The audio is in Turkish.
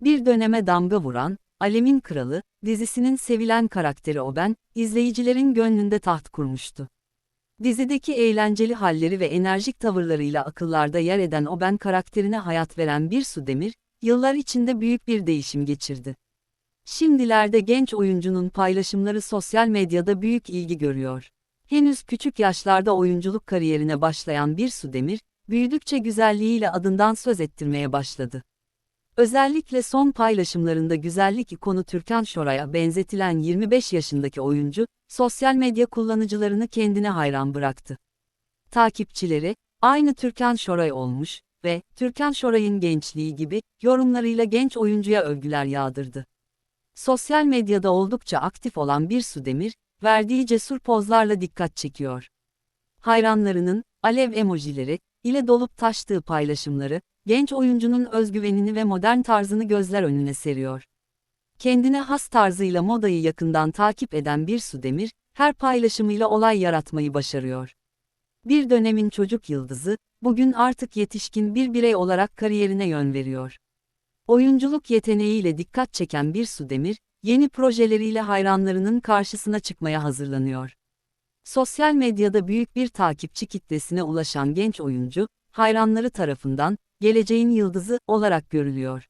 Bir döneme damga vuran, Alemin Kralı, dizisinin sevilen karakteri Oben, izleyicilerin gönlünde taht kurmuştu. Dizideki eğlenceli halleri ve enerjik tavırlarıyla akıllarda yer eden Oben karakterine hayat veren bir su demir, yıllar içinde büyük bir değişim geçirdi. Şimdilerde genç oyuncunun paylaşımları sosyal medyada büyük ilgi görüyor. Henüz küçük yaşlarda oyunculuk kariyerine başlayan bir su demir, büyüdükçe güzelliğiyle adından söz ettirmeye başladı. Özellikle son paylaşımlarında güzellik ikonu Türkan Şoray'a benzetilen 25 yaşındaki oyuncu, sosyal medya kullanıcılarını kendine hayran bıraktı. Takipçileri, aynı Türkan Şoray olmuş ve Türkan Şoray'ın gençliği gibi yorumlarıyla genç oyuncuya övgüler yağdırdı. Sosyal medyada oldukça aktif olan bir Sudemir, verdiği cesur pozlarla dikkat çekiyor. Hayranlarının, alev emojileri, ile dolup taştığı paylaşımları, genç oyuncunun özgüvenini ve modern tarzını gözler önüne seriyor. Kendine has tarzıyla modayı yakından takip eden bir Sudemir, her paylaşımıyla olay yaratmayı başarıyor. Bir dönemin çocuk yıldızı, bugün artık yetişkin bir birey olarak kariyerine yön veriyor. Oyunculuk yeteneğiyle dikkat çeken bir Sudemir, yeni projeleriyle hayranlarının karşısına çıkmaya hazırlanıyor. Sosyal medyada büyük bir takipçi kitlesine ulaşan genç oyuncu, hayranları tarafından, geleceğin yıldızı olarak görülüyor.